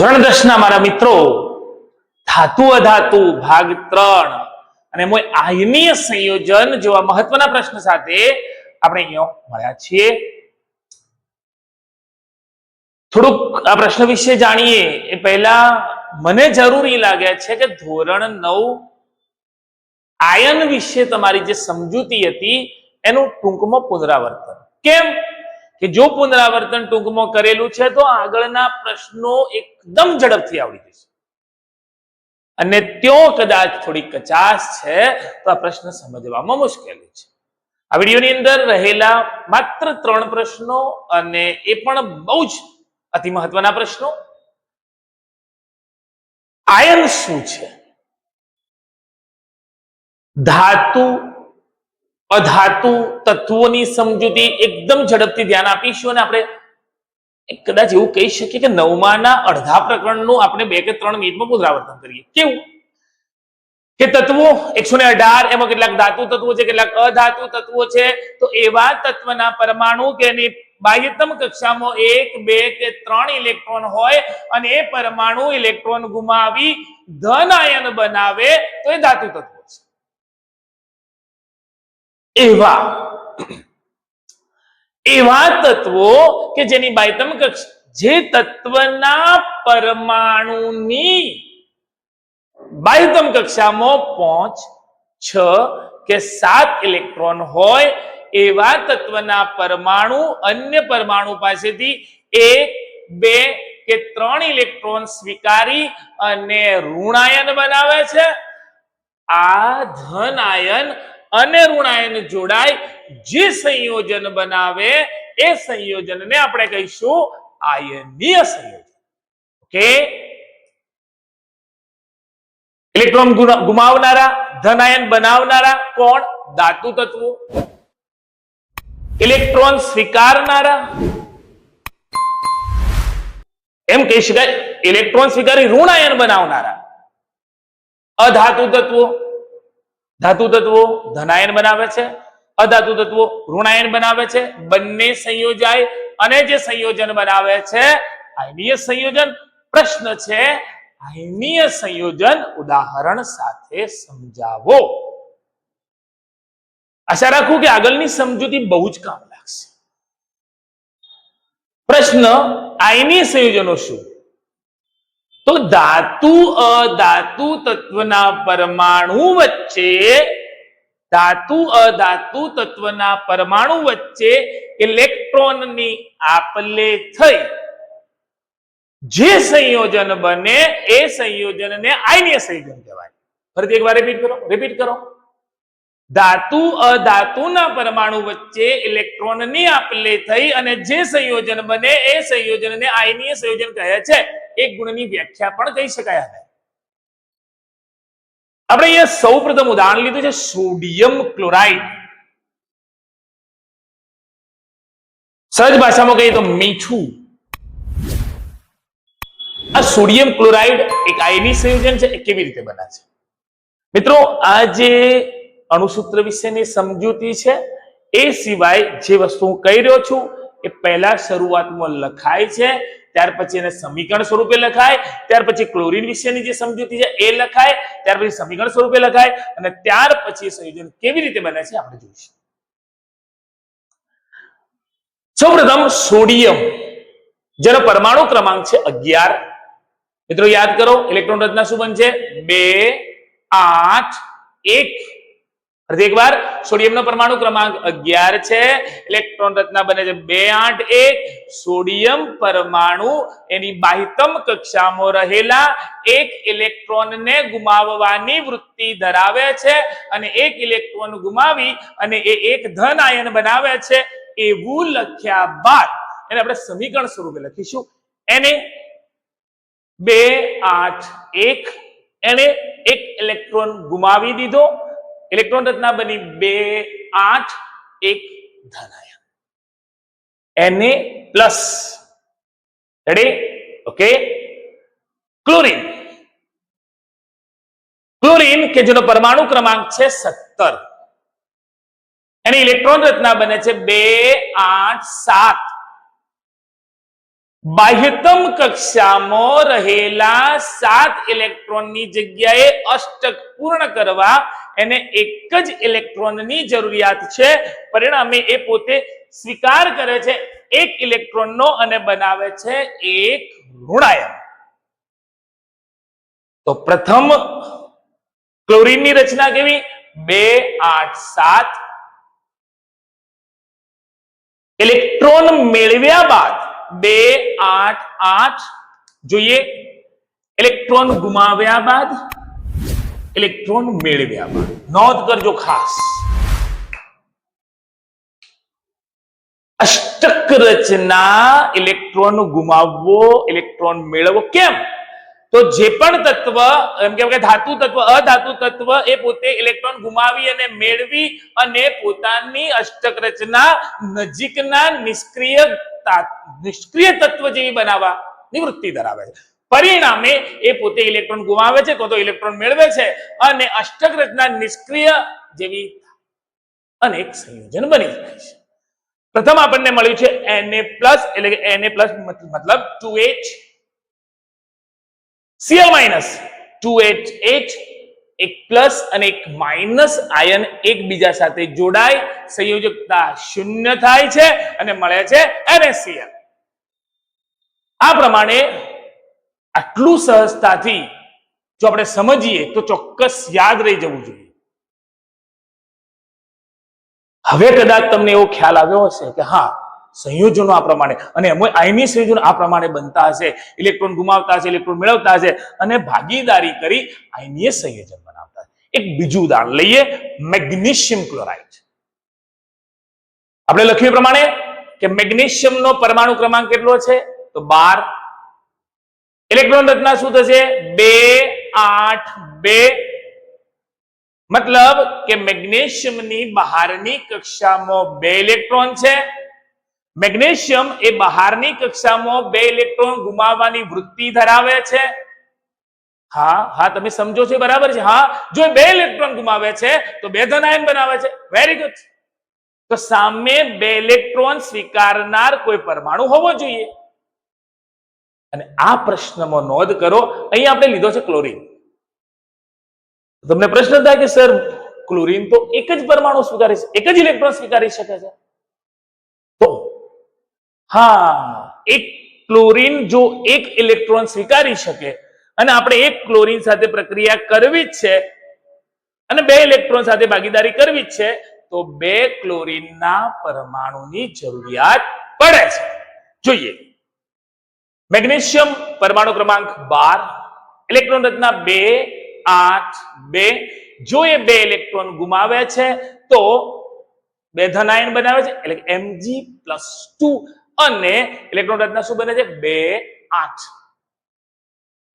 ધોરણ દસ ના મારા મિત્રો, ધાતુ અધાતુ, ભાગ ત્રણ. અને મોય સંયોજન જેવા મહત્વના પ્રશ્ન સાથે આપણે અહીંયા મળ્યા છીએ. થોડુંક આ પ્રશ્ન વિશે જાણીએ. એ પહેલા મને જરૂરી લાગે છે કે ધોરણ નવ આયન વિશે તમારી જે સમજૂતી હતી, એનું ટૂંકમાં પુનરાવર્તન. કેમ? કે જો પુનરાવર્તન ટૂંકમાં કરેલું છે, તો આગળના પ્રશ્નો એકદમ ઝડપથી આવડી જશે. અને ત્યો કદાચ થોડી કચાશ છે, તો આ પ્રશ્ન સમજવામાં મુશ્કેલી છે. આ વિડીયોની અંદર રહેલા માત્ર ત્રણ પ્રશ્નો અને એ પણ બહુ જ અતિ મહત્વના પ્રશ્નો. આયન શું છે? ધાતુ અધાતુ તત્વોની સમજૂતી એકદમ ઝડપથી ધ્યાન આપીશું અને આપણે કદાચ એવું કહી શકીએ કે નવમાના અડધા પ્રકરણનું આપણે બે કે ત્રણ મિનિટમાં પુનરાવર્તન કરીએ. કેવું? કે તત્વો એકસો ને અઢાર, એમાં કેટલાક ધાતુ તત્વો છે, કેટલાક અધાતુ તત્વો છે, તો એવા તત્વના પરમાણુ કે એની બાહ્યતમ કક્ષામાં એક, બે કે ત્રણ ઇલેક્ટ્રોન હોય અને એ પરમાણુ ઇલેક્ટ્રોન ગુમાવી ધન આયન બનાવે તો એ ધાતુ તત્વો. એવા. એવા તત્વો કે જેની બાયતમ કક્ષ જે તત્વના પરમાણુની બાયતમ કક્ષામાં પાંચ, છ કે સાત ઇલેક્ટ્રોન હોય, એવા તત્વના પરમાણુ અન્ય પરમાણુ પાસેથી એક, બે કે ત્રણ ઇલેક્ટ્રોન સ્વીકારી અને ઋણાયન બનાવે છે. આ ધન આયન અને ઋણાયન જોડાય. જે સંયોજન બનાવે એ સંયોજનને આપણે કહીશું આયનીય સંયોજન. ઓકે? ઇલેક્ટ્રોન ગુમાવનારા, ધનાયન બનાવનારા કોણ? ધાતુ તત્વો. ઇલેક્ટ્રોન સ્વીકારનારા. એમ કહી શકાય, ઇલેક્ટ્રોન સ્વીકારી ઋણાયન બનાવનારા. અધાતુ તત્વો. ધાતુ તત્વો ધનાયન બનાવે છે, અધાતુ તત્વો ઋણાયન બનાવે છે, બંને સંયોજાય અને જે સંયોજન બનાવે છે, આયનીય સંયોજન પ્રશ્ન છે, આયનીય સંયોજન ઉદાહરણ સાથે સમજાવો. આશા રાખું કે આગળની સમજૂતી બહુ જ કામ લાગશે. પ્રશ્ન, આયનીય સંયોજનો શું? તો ધાતુ, અધાતુ તત્વના પરમાણુ વચ્ચે, ધાતુ, અધાતુ તત્વના પરમાણુ વચ્ચે ઇલેક્ટ્રોનની આપલે થઈ. જે સંયોજન બને એ સંયોજનને આયનીય સંયોજન કહેવાય. ફરીથી એકવાર રિપીટ કરો રિપીટ કરો. ધાતુ, અધાતુના પરમાણુ વચ્ચે ઇલેક્ટ્રોનની આપલે થઈ અને જે સંયોજન બને એ સંયોજનને આયનીય સંયોજન કહે છે. એક ગુણની વ્યાખ્યા પણ કહી શકાય હવે આપણે અહીંયા સૌપ્રથમ ઉદાહરણ લીધું છે સોડિયમ ક્લોરાઇડ. સહજ ભાષામાં કહીએ તો મીઠું. આ સોડિયમ ક્લોરાઇડ એક આયની સંયોજન છે, એ કેવી રીતે બને છે? મિત્રો, આ જે અણુસૂત્ર વિશેની સમજૂતી છે, એ સિવાય જે વસ્તુ હું કહી રહ્યો છું, એ પહેલા શરૂઆતમાં લખાય છે ત્યાર પછી એને સમીકરણ સ્વરૂપે લખાય, ત્યાર પછી ક્લોરીન વિશેની જે સમજૂતી છે એ લખાય, ત્યાર પછી સમીકરણ સ્વરૂપે લખાય અને ત્યાર પછી સંયોજન કેવી રીતે બને છે આપણે જોઈશું. સૌપ્રથમ સોડિયમ, જેનો પરમાણુ ક્રમાંક છે અગિયાર. મિત્રો યાદ કરો, ઇલેક્ટ્રોન રચના શું બનશે? બે, આઠ, એક. ફરીથી એકવાર, સોડિયમનો પરમાણુ ક્રમાંક અગિયાર છે, ઇલેક્ટ્રોન રચના બને છે બે આઠ એક, સોડિયમ પરમાણુ એની બાહ્યતમ કક્ષામાં રહેલા એક ઇલેક્ટ્રોનને ગુમાવવાની વૃત્તિ ધરાવે છે અને એક ઇલેક્ટ્રોન ગુમાવી અને એ એક ધન આયન બનાવે છે એવું લખ્યા બાદ, એને આપણે સમીકરણ સ્વરૂપે લખીશું. એને બે આઠ એક, એને એક ઇલેક્ટ્રોન ગુમાવી દીધો ઇલેક્ટ્રોન રચના બની બે આઠ એક ધનાયન. એને plus ready okay chlorine chlorine કે જેનો પરમાણુ ક્રમાંક છે સત્તર. એની ઇલેક્ટ્રોન રચના બને છે બે આઠ સાત. બાહ્યતમ કક્ષામાં રહેલા સાત ઇલેક્ટ્રોનની જગ્યાએ અષ્ટક પૂર્ણ કરવા એને એક જ ઇલેક્ટ્રોનની જરૂરિયાત છે. પરિણામે એ પોતે સ્વીકાર કરે છે, એક ઇલેક્ટ્રોનનો અને બનાવે છે એક ઋણાયન તો પ્રથમ ક્લોરીનની રચના કેવી? બે, આઠ, સાત. ઇલેક્ટ્રોન મેળવ્યા બાદ, બે, આઠ આઠ. જોઈએ. ઇલેક્ટ્રોન ગુમાવ્યા બાદ ઇલેક્ટ્રોન મેળવ્યા નોંધ કરજો ખાસ. અષ્ટક રચના ઇલેક્ટ્રોન ગુમાવવો, ઇલેક્ટ્રોન મેળવવો કેમ? તો જે પણ તત્વ, એમ કે ધાતુ તત્વ, અધાતુ તત્વ, એ પોતે ઇલેક્ટ્રોન ગુમાવી અને મેળવી અને પોતાની અષ્ટક રચના નજીકના નિષ્ક્રિય નિષ્ક્રિય તત્વ જેવી બનાવવા, નિવૃત્તિ ધરાવે છે. પરિણામે એ પોતે ઇલેક્ટ્રોન ગુમાવે છે, તો ઇલેક્ટ્રોન મેળવે છે. અને અષ્ટક રચના નિષ્ક્રિય જેવી અનેક સંયોજન બની જાય છે. પ્રથમ આપણને મળ્યું છે Na એટલે કે Na મતલબ two H. Cl minus two H H એક પ્લસ અને એક માઇનસ આયન એકબીજા સાથે જોડાય, સંયોજકતા શૂન્ય થાય છે અને મળે છે NaCl આ પ્રમાણે આટલું સહજતાથી જો આપણે સમજીએ તો ચોક્કસ યાદ રહી જવું જોઈએ. હવે કદાચ તમને એવો ખ્યાલ આવ્યો હશે કે હા, સંયોજનો આ પ્રમાણે અને આયની સંયોજનો આ પ્રમાણે બનતા હશે, ઇલેક્ટ્રોન ગુમાવતા હશે, ઇલેક્ટ્રોન મેળવતા હશે અને ભાગીદારી કરી આયનીય સંયોજન બનાવતા એક બીજું ઉદાહરણ લઈએ, મેગ્નેશિયમ ક્લોરાઇડ. આપણે લખ્યું પ્રમાણે કે મેગ્નેશિયમનો પરમાણુ ક્રમાંક કેટલો છે? તો બાર ઇલેક્ટ્રોન રચના શું થશે? બે, આઠ, બે. મતલબ કે મેગ્નેશિયમની બહારની કક્ષામાં બે ઇલેક્ટ્રોન છે. મેગ્નેશિયમ એ બહારની કક્ષામાં બે ઇલેક્ટ્રોન ગુમાવવાની વૃત્તિ ધરાવે છે. હા હા, તમે સમજો છો બરાબર છે? હા, જો બે ઇલેક્ટ્રોન ગુમાવે છે, તો બે ધન આયન બનાવે છે. વેરી ગુડ તો સામે બે ઇલેક્ટ્રોન સ્વીકારનાર કોઈ પરમાણુ હોવો જોઈએ. અને આ પ્રશ્નમાં નોંધ કરો, અહીં આપણે લીધો છે ક્લોરીન. તમને પ્રશ્ન થાય કે, સર, ક્લોરીન તો એક જ પરમાણુ સ્વીકારી એક જ ઇલેક્ટ્રોન સ્વીકારી શકે છે? તો, હા, એક ક્લોરીન જો એક ઇલેક્ટ્રોન સ્વીકારી શકે, અને આપણે એક ક્લોરીન સાથે પ્રક્રિયા કરવી જ છે, અને બે ઇલેક્ટ્રોન સાથે ભાગીદારી કરવી જ છે, તો બે ક્લોરીનના પરમાણુની જરૂરિયાત પડે છે. જોઈએ. મેગ્નેશિયમ પરમાણુ ક્રમાંક બાર, ઇલેક્ટ્રોન રચના બે, આઠ, બે. જો એ બે ઇલેક્ટ્રોન ગુમાવે છે, તો બે ધન આયન બનાવે છે, એટલે એમજી પ્લસ ટુ અને ઇલેક્ટ્રોન રચના શું બને છે? બે, આઠ.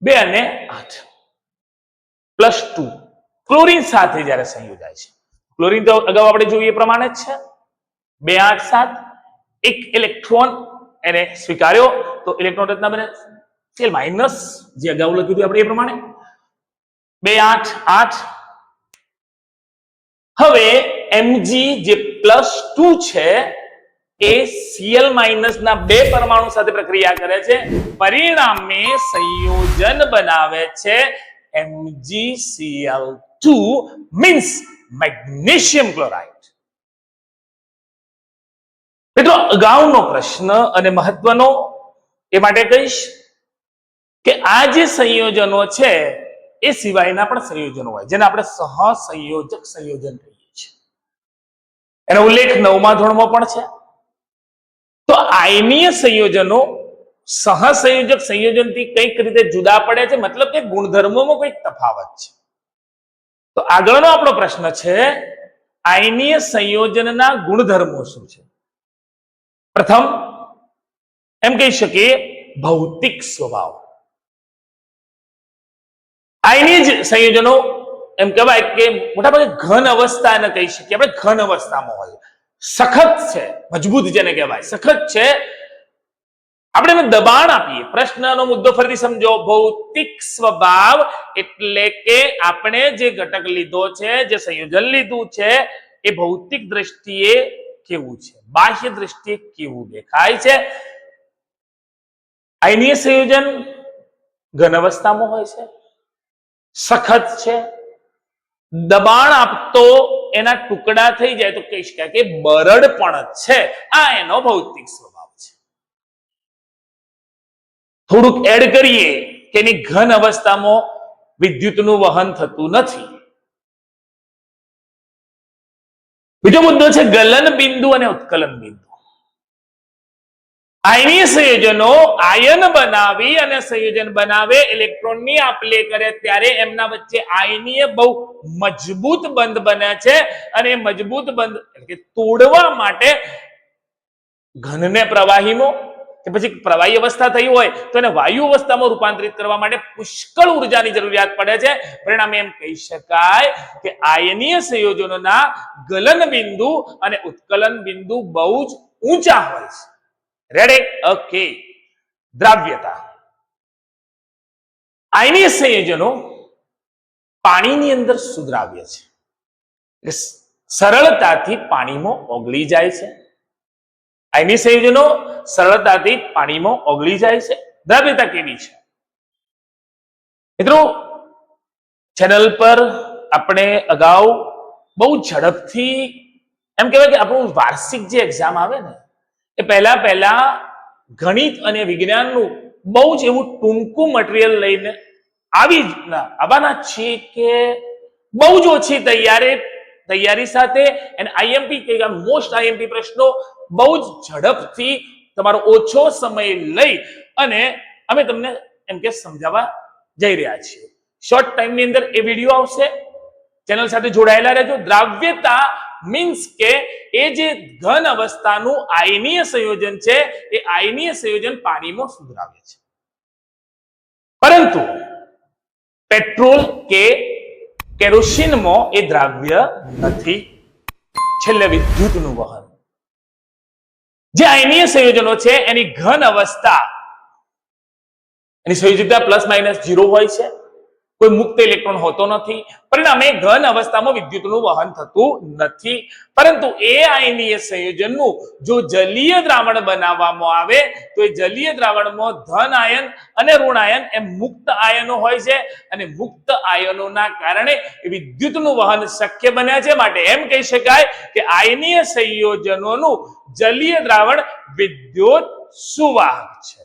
બે અને આઠ. પ્લસ ટુ ક્લોરીન સાથે જ્યારે સંયોજાય છે. ક્લોરીન તો અગાઉ આપણે જોઈએ પ્રમાણે જ છે. બે, આઠ, સાત. એક ઇલેક્ટ્રોન એને સ્વીકાર્યો. તો ઇલેક્ટ્રોન રચના બને સેલ માઇનસ જે અગાઉ લખ્યું હતું આપણે એ પ્રમાણે. બે આઠ આઠ. હવે એમજી જે પ્લસ ટુ છે, એ સીએલ માઇનસ ના બે પરમાણુ સાથે પ્રક્રિયા કરે છે. પરિણામે સંયોજન બનાવે છે MgCl2 two means magnesium chloride મિત્રો, અગાઉનો પ્રશ્ન અને મહત્વનો એ માટે કહીશ કે આ જે સંયોજનો છે, એ સિવાયના પણ સંયોજનો હોય, જેને આપણે સહસંયોજક સંયોજન કહીએ છીએ. એનો ઉલ્લેખ નવમા ધોરણમાં પણ છે. તો આયનીય સંયોજનો સહસંયોજક સંયોજનથી કંઈક રીતે જુદા પડે છે, મતલબ કે ગુણધર્મોમાં કંઈક તફાવત છે. તો આગળનો આપણો પ્રશ્ન છે, આયનીય સંયોજનના ગુણધર્મો શું છે? પ્રથમ, એમ કહી શકીએ, ભૌતિક સ્વભાવ. આયનીય જ સંયોજનો એમ કહેવાય કે મોટાભાગે ઘન અવસ્થા એને કહી શકીએ. આપણે ઘન અવસ્થામાં હોય સખત છે, મજબૂત જેને કહેવાય. સખત છે. આપણે એને દબાણ આપીએ. પ્રશ્નનો મુદ્દો ફરીથી સમજો. ભૌતિક સ્વભાવ એટલે કે આપણે જે ઘટક લીધો છે, જે સંયોજન લીધું છે, એ ભૌતિક દ્રષ્ટિએ કેવું છે? બાહ્ય દ્રષ્ટિએ કેવું દેખાય છે? આયનીય સંયોજન ઘન અવસ્થામાં હોય છે, સખત છે, દબાણ આપતો એના ટુકડા થઈ જાય તો કહી શકાય કે બરડ પણ છે. આ એનો ભૌતિક સ્વભાવ છે. થોડુંક એડ કરીએ કે એની ઘન અવસ્થામાં વિદ્યુતનું વહન થતું નથી. બીજો મુદ્દો છે ગલન બિંદુ અને ઉત્કલન બિંદુ. આયની સંયોજનો આયન બનાવી અને સંયોજન બનાવે, ઇલેક્ટ્રોનની આપલે કરે ત્યારે એમના વચ્ચે આયનીય બહુ મજબૂત બંધ બને છે અને મજબૂત બંધ એટલે તોડવા માટે ઘનને પ્રવાહીમાં કે પછી પ્રવાહી અવસ્થા થઈ હોય તો એને વાયુ અવસ્થામાં રૂપાંતરિત કરવા માટે પુષ્કળ ઉર્જાની જરૂરિયાત પડે છે. પરિણામે એમ કહી શકાય કે આયનીય સંયોજનોના ગલન બિંદુ અને ઉત્કલન બિંદુ બહુ જ ઊંચા હોય છે. Ready okay દ્રાવ્યતા. આયનીય સંયોજનો પાણીની અંદર સુદ્રાવ્ય છે. સરળતાથી પાણીમાં ઓગળી જાય છે. આયનીય સંયોજનો સરળતાથી પાણીમાં ઓગળી જાય છે. દ્રાવ્યતા કેવી છે? મિત્રો ચેનલ પર આપણે અગાઉ બહુ ઝડપથી એમ કહેવાય કે આપણું વાર્ષિક જે એક્ઝામ આવે ને, એ પહેલા પહેલા ગણિત અને વિજ્ઞાનનું બહુ જ એવું ટૂંકું મટીરિયલ લઈને આવી આવવાના છે કે બહુ જ ઓછી તૈયારી તૈયારી સાથે એન્ડ આઈએમપી કે મોસ્ટ આઈએમપી પ્રશ્નો બહુ જ ઝડપથી તમારો ઓછો સમય લઈ અને અમે તમને એમ કે સમજાવવા જઈ રહ્યા છીએ. શોર્ટ ટાઈમની અંદર એ વીડિયો આવશે. ચેનલ સાથે જોડાયેલા રહેજો. દ્રાવ્યતા મીન્સ કે એ જે ઘન અવસ્થાનું આયનીય સંયોજન છે, એ આયનીય સંયોજન પાણીમાં સુધરાવે છે. પરંતુ પેટ્રોલ કે કેરોસીનમાં એ દ્રાવ્ય નથી. છેલ્લે વિદ્યુતનું વહન. જે આયનીય સંયોજનો છે, એની ઘન અવસ્થા. એની સંયોજકતા પ્લસ માઇનસ ઝીરો હોય છે. કોઈ મુક્ત ઇલેક્ટ્રોન હોતો નથી. પરિણામે ઘન અવસ્થામાં વિદ્યુતનું વહન થતું નથી. પરંતુ એ આયનીય સંયોજનનું જો જલીય દ્રાવણ બનાવવામાં આવે, તો એ જલીય દ્રાવણમાં ધન આયન અને ઋણ આયન એમ મુક્ત આયનો હોય છે. અને મુક્ત આયનોના કારણે વિદ્યુતનું વહન શક્ય બન્યા છે. માટે એમ કહી શકાય કે આયનીય સંયોજનોનું જલીય દ્રાવણ વિદ્યુત સુવાહક છે.